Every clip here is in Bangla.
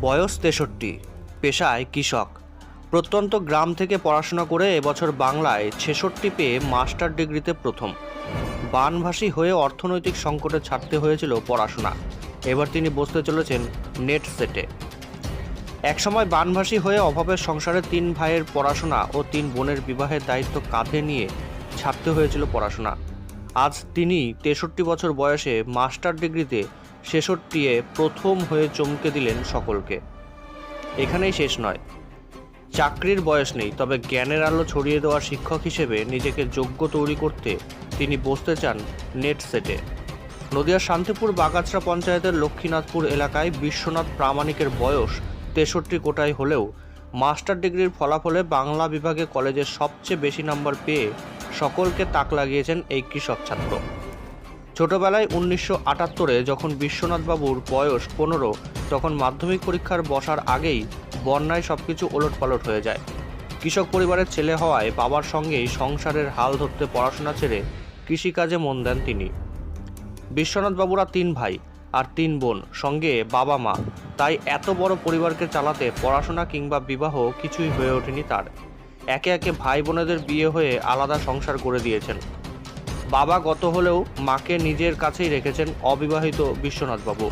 বয়স তেষট্টি, পেশায় কৃষক। প্রত্যন্ত গ্রাম থেকে পড়াশোনা করে এবছর বাংলায় ছেষট্টি পেয়ে মাস্টার ডিগ্রিতে প্রথম। বানভাসী হয়ে অর্থনৈতিক সংকটে ছাড়তে হয়েছিল পড়াশোনা। এবার তিনি বসতে চলেছেন নেট সেটে। একসময় বানভাসী হয়ে অভাবের সংসারে তিন ভাইয়ের পড়াশোনা ও তিন বোনের বিবাহের দায়িত্ব কাঁধে নিয়ে ছাড়তে হয়েছিল পড়াশোনা। আজ তিনি তেষট্টি বছর বয়সে মাস্টার ডিগ্রিতে ছেষট্টিয়ে প্রথম হয়ে চমকে দিলেন সকলকে। এখানেই শেষ নয়। চাকরির বয়স নেই, তবে জ্ঞানের আলো ছড়িয়ে দেওয়া শিক্ষক হিসেবে নিজেকে যোগ্য তৈরি করতে তিনি বসতে চান নেট সেটে। নদিয়ার শান্তিপুর বাগাছড়া পঞ্চায়েতের লক্ষ্মীনাথপুর এলাকায় বিশ্বনাথ প্রামাণিকের বয়স তেষট্টি কোটায় হলেও মাস্টার ডিগ্রির ফলাফলে বাংলা বিভাগে কলেজের সবচেয়ে বেশি নাম্বার পেয়ে সকলকে তাক লাগিয়েছেন এই কৃষক ছাত্র। ছোটবেলায় উনিশশো আটাত্তরে যখন বিশ্বনাথবাবুর বয়স পনেরো, তখন মাধ্যমিক পরীক্ষার বসার আগেই বন্যায় সব সবকিছু ওলটপালট হয়ে যায়। কৃষক পরিবারের ছেলে হওয়ায় বাবার সঙ্গেই সংসারের হাল ধরতে পড়াশোনা ছেড়ে কৃষিকাজে মন দেন তিনি। বিশ্বনাথবাবুরা তিন ভাই আর তিন বোন, সঙ্গে বাবা মা। তাই এত বড় পরিবারকে চালাতে পড়াশোনা কিংবা বিবাহ কিছুই হয়ে ওঠেনি তার। একে একে ভাই বোনেদের বিয়ে হয়ে আলাদা সংসার করে দিয়েছেন। বাবা গত হলেও মাকে নিজের কাছেই রেখেছেন অবিবাহিত বিশ্বনাথবাবু।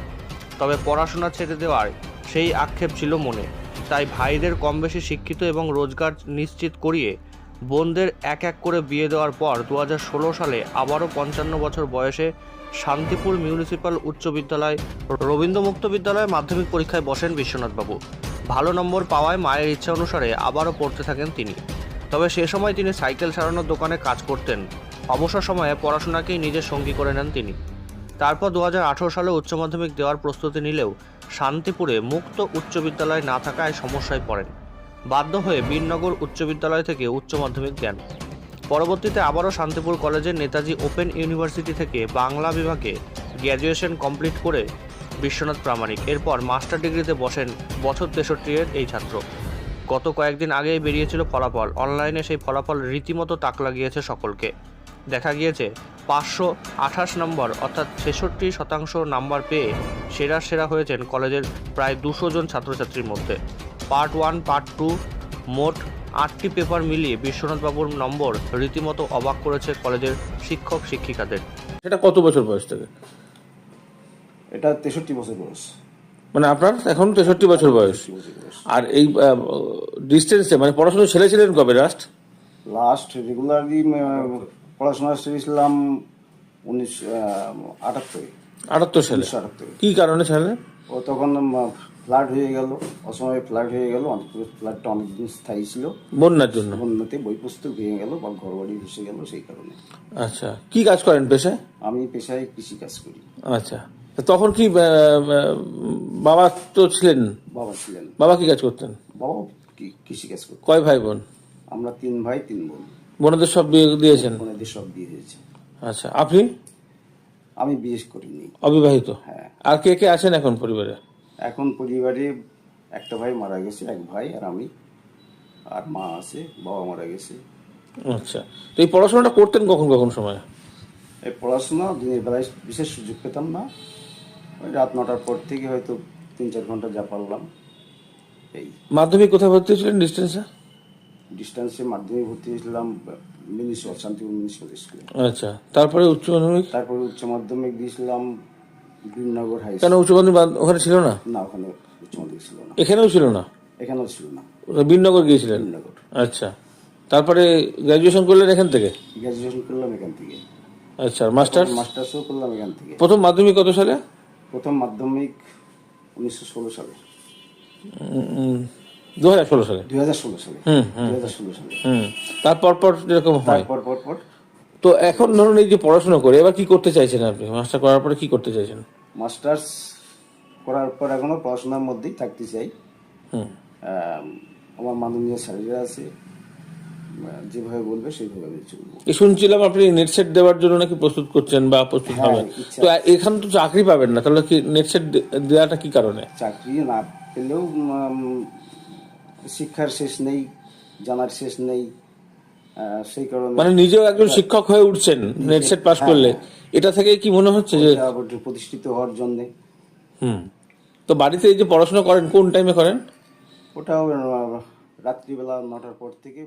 তবে পড়াশোনা ছেড়ে দেওয়ার সেই আক্ষেপ ছিল মনে। তাই ভাইদের কম বেশি শিক্ষিত এবং রোজগার নিশ্চিত করিয়ে বোনদের এক এক করে বিয়ে দেওয়ার পর দু হাজার ষোলো সালে আবারও পঞ্চান্ন বছর বয়সে শান্তিপুর মিউনিসিপ্যাল উচ্চ বিদ্যালয়, রবীন্দ্র মুক্ত বিদ্যালয়ে মাধ্যমিক পরীক্ষায় বসেন বিশ্বনাথবাবু। ভালো নম্বর পাওয়ায় মায়ের ইচ্ছা অনুসারে আবারও পড়তে থাকেন তিনি। তবে সে সময় তিনি সাইকেল সারানোর দোকানে কাজ করতেন। অবসর সময়ে পড়াশোনাকেই নিজের সঙ্গী করে নেন তিনি। তারপর দু হাজার আঠেরো সালে উচ্চ মাধ্যমিক দেওয়ার প্রস্তুতি নিলেও শান্তিপুরে মুক্ত উচ্চ বিদ্যালয় না থাকায় সমস্যায় পড়েন। বাধ্য হয়ে বীরনগর উচ্চ বিদ্যালয় থেকে উচ্চ মাধ্যমিক দেন। পরবর্তীতে আবারও শান্তিপুর কলেজের নেতাজি ওপেন ইউনিভার্সিটি থেকে বাংলা বিভাগে গ্র্যাজুয়েশন কমপ্লিট করে বিশ্বনাথ প্রামাণিক। এরপর মাস্টার ডিগ্রিতে বসেন বছর তেষট্টি এর এই ছাত্র। গত কয়েকদিন আগেই বেরিয়েছিল ফলাফল। অনলাইনে সেই ফলাফল রীতিমতো তাক লাগিয়েছে সকলকে। দেখা গিয়েছে পাঁচশো আঠাশ নম্বর অর্থাৎ ছেষট্টি শতাংশ নাম্বার পেয়ে সেরা সেরা হয়েছেন কলেজের প্রায় দুশো জন ছাত্রছাত্রীর মধ্যে। পার্ট ওয়ান পার্ট টু মোট আটটি পেপার মিলিয়ে বিশ্বনাথবাবুর নম্বর রীতিমতো অবাক করেছে কলেজের শিক্ষক শিক্ষিকাদের। সেটা কত বছর বয়স থেকে? এটা তেষট্টি বছর বয়স। মানে আপনার এখন তেষট্টি বছর বয়স। আর এই ডিস্টেন্সে মানে পড়াশোনা ছেড়েছিলেন কবে লাস্ট লাস্ট রেগুলারলি পড়াশোনা সেরেছিলাম উনিশ আটাত্তরে। আটাত্তর সালে? আটাত্তরে। কি কারণে ছেড়ে ও তখন ফ্লাড হয়ে গেল। অসময়ে ফ্লাড হয়ে গেল অনেক ফ্লাডটা অনেকদিন স্থায়ী ছিল। বন্যার জন্য? বন্যাতে বই পুস্তক ভেঙে গেল বা ঘর বাড়ি ভেসে গেল সেই কারণে। আচ্ছা কি কাজ করেন পেশায়? আমি পেশায় কৃষি কাজ করি। আচ্ছা তখন কি বাবা তো ছিলেন? বাবা ছিলেন। বাবা কি কাজ করতেন? বাবা কি কৃষি কাজ করতেন। কয় ভাই বোন? আমরা তিন ভাই তিন বোন। বোনদের সব বিয়ে দিয়েছেন? বোনদের সব বিয়ে দিয়েছেন আচ্ছা আপনি? আমি বিয়ে করিনি। অবিবাহিত? হ্যাঁ। আর কে কে আছেন এখন পরিবারে? এখন পরিবারে একটা ভাই মারা গেছে এক ভাই আর আমি। আর মা আছে বাবা মারা গেছে। আচ্ছা তো এই পড়াশোনাটা করতেন কখন কখন সময়? এই পড়াশোনা দিনের বেলায় বিশেষ সুযোগ পেতাম না। ওই রাত নটার পর থেকে হয়তো তিন চার ঘণ্টা যা পারলাম। এই। মাধ্যমিক কোথায় ভর্তি হয়েছিলেন ডিস্টেন্সে? ডিস্টেন্সে মাধ্যমিক ভর্তি হয়েছিলাম মিউনিসিপাল শান্তিপুর মিউনিসিপাল স্কুলে। আচ্ছা তারপরে উচ্চ মাধ্যমিক? তারপরে উচ্চ মাধ্যমিক দিয়েছিলাম গ্রীননগর হাই কেন উচ্চ মাধ্যমিক ওখানে ছিল না? না ওখানে উচ্চ মাধ্যমিক ছিল না। এখানেও ছিল না? এখানেও ছিল না। বীরনগর গিয়েছিলেন? আচ্ছা তারপরে গ্র্যাজুয়েশন করলেন এখান থেকে? গ্র্যাজুয়েশন করলাম এখান থেকে। আচ্ছা মাস্টার মাস্টার্সও করলাম এখান থেকে। প্রথম মাধ্যমিক কত সালে? প্রথম মাধ্যমিক উনিশশো ষোলো সালে। দু হাজার ষোলো সালে। দুই হাজার ষোলো সালে। দুই হাজার ষোলো সালে। হুম। তারপর পর হয়। তারপর পর পর। তো এখন ধরুন এই যে পড়াশোনা করে এবার কি করতে চাইছেন আপনি? মাস্টার করার পরে কি করতে চাইছেন? মাস্টার্স করার পর এখনও পড়াশোনার মধ্যেই থাকতে চাই। হুম। আমার মাননীয় স্যারেরা আছে। যেভাবে বলবে সেইভাবে আমি চলবো। শুনছিলাম আপনি নেট সেট দেওয়ার জন্য নাকি প্রস্তুত করছেন বা প্রস্তুত হ্যাঁ, হবেন? তো এখানে তো চাকরি পাবেন না তাহলে কি নেট সেট দেওয়াটা কি কারণে? চাকরি না পেলেও শিক্ষার শেষ নেই জানার শেষ নেই সেই কারণে মানে নিজেও একজন শিক্ষক হয়ে উঠছেন নেট সেট পাস করলে। এটা থেকে কি মনে হচ্ছে যে প্রতিষ্ঠিত হওয়ার জন্যে। হুম। তো বাড়িতে এই যে পড়াশোনা করেন কোন টাইমে করেন? ওটাও রাত্রিবেলা নটার পর থেকে